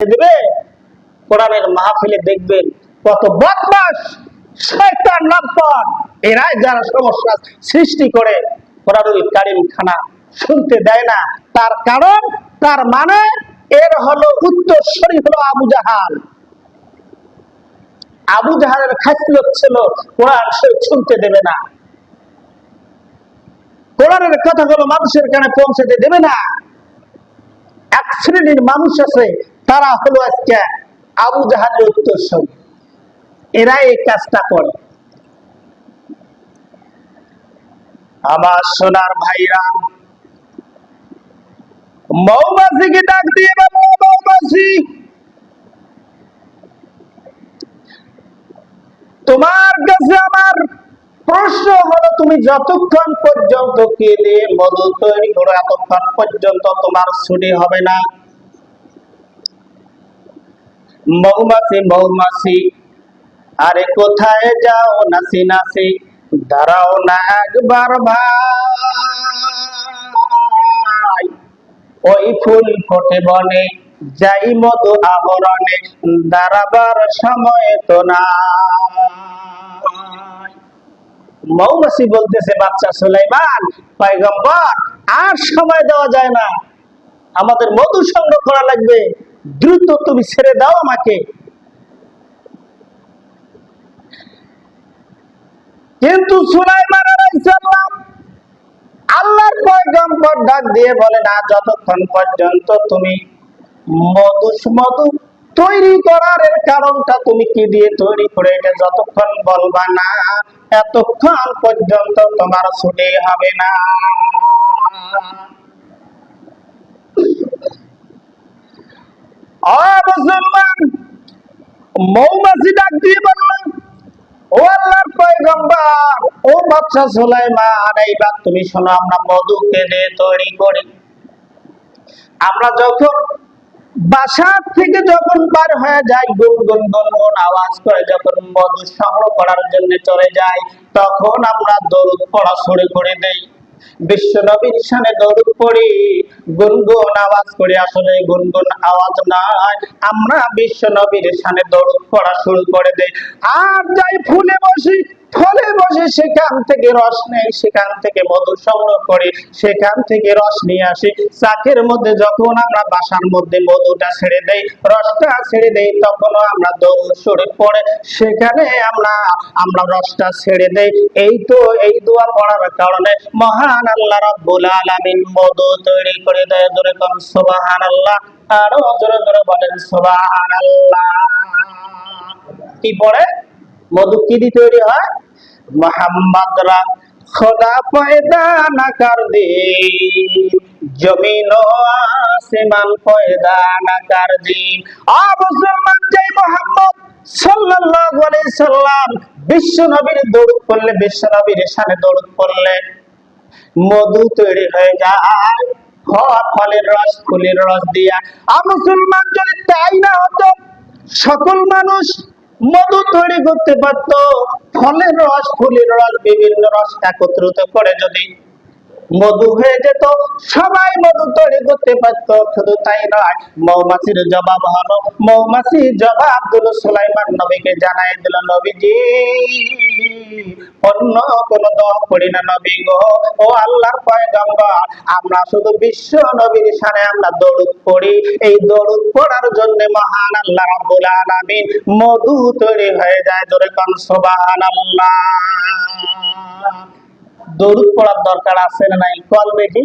দেবে। কোরআনের মাহফিলে দেখবেন কত বদমাস শয়তান লম্পট। এরাই যারা সমস্যা সৃষ্টি করে। কোরআনুল কারিম খানা শুনতে দেয় না। তার কারণ, তার মানে এর হলো উত্তরসরি হলো আবু জাহাল। আবু জাহালের খাসলত ছিল কোরআন সে শুনতে দেবে না। কোরআনের কথাগুলো মানুষের কানে পৌঁছাতে দেবে না। এক শ্রেণির মানুষ আছে তারা হলো আজকে আবু জাহানের উত্তরসরি। এরা এই কাজটা করে। আমার সোনার ভাইরা মৌমাছিকে ডাক দিয়ে বলল মৌমাছি? তোমার কাছে আমার প্রশ্ন হলো, তুমি যতক্ষণ পর্যন্ত কেঁদে মধু তৈরি করো, এতক্ষণ পর্যন্ত তোমার ছুটি হবে না। মৌমাছি মৌমাছি। আরে কোথায় যাও নাসি নাসি? দাঁড়াও না একবার ভাই। ওই ফুল ফোটে বনে, যাই মধু আবরণে, দাঁড়াবার সময় তো না মৌমাছি বলতেছে বাচ্চা সুলাইমান, পয়গম্বর, আর সময় দেওয়া যায় না। আমাদের মধু সংগ্রহ করা লাগবে। দ্রুত তুমি ছেড়ে দাও আমাকে। কিন্তু সুলাইমান আলাইহিস সালাম আল্লাহর পয়গম্বর ডাক দিয়ে বলে, না, যতক্ষণ পর্যন্ত তুমি মধু মধু তৈরি করার কারণটা তুমি কি দিয়ে তৈরি করে এটা যতক্ষণ বলবা না, এতক্ষণ পর্যন্ত তোমার ছুটি হবে না। মৌমাছি ডাক দিয়ে ও আল্লাহর ও এইবার তুমি শোনো, আমরা মধু তৈরি করি। আমরা যখন বাসার থেকে যখন বার হয়ে যাই গুন গুন গুন গুন আওয়াজ করে যখন মধু সংগ্রহ করার জন্য চলে যাই, তখন আমরা দরুদ পড়া শুরু করে দেই। বিশ্ব নবীর সামনে দরুদ পড়ি, গুনগুন আওয়াজ করে, আসলে গুনগুন আওয়াজ নাই। আমরা বিশ্ব নবীর সামনে দরুদ পড়া শুরু করে দেই। আর যাই ফুলে বসি ফলে বসে সেখান থেকে রস নেই সেখান থেকে মধু সংগ্রহ করি, সেখান থেকে রস নিয়ে আসি। চাকের মধ্যে যখন আমরা বাসার মধ্যে মধুটা ছেড়ে দেই, রসটা ছেড়ে দেই তখনও আমরা দৌড় সরে পড়ে। সেখানে আমরা আমরা রসটা ছেড়ে দেই। এই তো এই দোয়া পড়ার কারণে মহান আল্লাহ রাব্বুল আলামিন মধু তৈরি করে দেয়। জোরে কম সুবহানাল্লাহ। আরও জোরে জোরে বলেন, সুবহানাল্লাহ। কি পড়ে? মধু কি দিয়ে তৈরি হয়। মোহাম্মদ রা খোদা পয়দা না কর দে। জমিন আসমান পয়দা না কর দে। আ মুসলমান জয় মোহাম্মদ সাল্লাল্লাহু আলাইহি সাল্লাম। বিশ্ব নবীর দৌড় পড়লে, বিশ্ব নবীর শানে দৌড় পড়লে মধু তৈরি হয়ে যায়। ফল ফলের রস, ফুলের রস দিয়া। আ মুসলমান যদি তাই না হতো, সকল মানুষ মধু তৈরি করতে পারতো। ফলের রস ফুলের রস বিভিন্ন রস একত্রিত করে যদি মধু হয়ে যেত, সবাই মধু তৈরি করতে পারত। শুধু তাই নয়, মৌমাছির জবাব হলো মৌমাছি জবাব দিল সুলাইমান নবীকে, জানাই দিল নবীজি। অন্য কোন দোয়া করি না নবী গো। ও আল্লাহর পয়গম্বর, আমরা শুধু বিশ্ব নবীর সানে আমরা দরুদ পড়ি। এই দরুদ পড়ার জন্য মহান আল্লাহ রাব্বুল আলামিন মধু তৈরি হয়ে যায়। জোরে কোন সুবহানাল্লাহ। দরুদ পড়ার দরকার আছে না নাই? কল বেটি।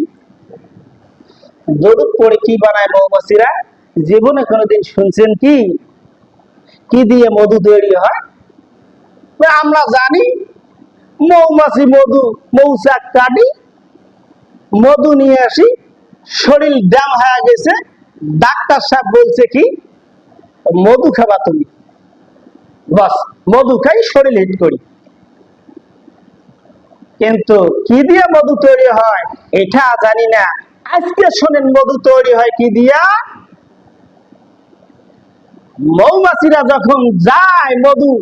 দরুদ পড়ে কি বানায় মৌমাছিরা জীবনে কোনোদিন শুনছেন কি? কি দিয়ে মধু তৈরি হয়? আমরা জানি। মৌমাছি মধু, মৌচাক কাটি, মধু নিয়ে আসি, শরীর ড্যাম হয়ে গেছে। ডাক্তার সাহেব বলছে কি, মধু খাবা তুমি। বাস, মধু খাই, শরীর হিট করি। কিন্তু কি দিয়ে মধু তৈরি হয়? এটা জানি না। আজকে শোনেন, মধু তৈরি হয় কি দিয়া? মৌমাছিরা যখন যায় মধু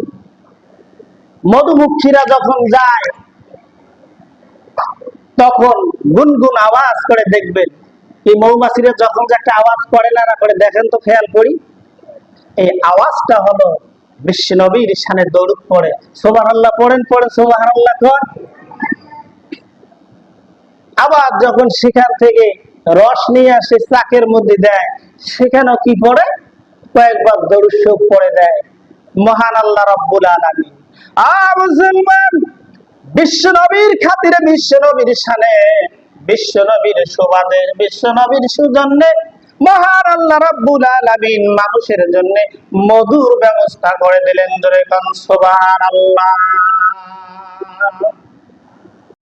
মধুমুখীরা যখন যায়, তখন গুনগুন আওয়াজ করে দেখবেন। এই মৌমাছিরা যখন যে একটা আওয়াজ করে না করে, দেখেন তো খেয়াল করি। এই আওয়াজটা হলো বিশ্ব নবীর সানে দৌড় পড়ে। সোবাহ পড়েন পড়ে সোবাহ কর। আবার যখন সেখান থেকে রস নিয়ে আসে চাকের মধ্যে দেয়, সেখানেও কি পড়ে? কয়েকবার দরুদ পড়ে দেয়। মহান আল্লাহ রব্বুল আলামিন। আ মুসলমান বিশ্ব নবীর খাতিরে বিশ্ব নবীর সানে বিশ্ব নবীর সুবাদে বিশ্ব নবীর সুজন্যে, মহান আল্লাহ রাব্বুল আলামিন মানুষের জন্য মধুর ব্যবস্থা করে দিলেন ধরে কান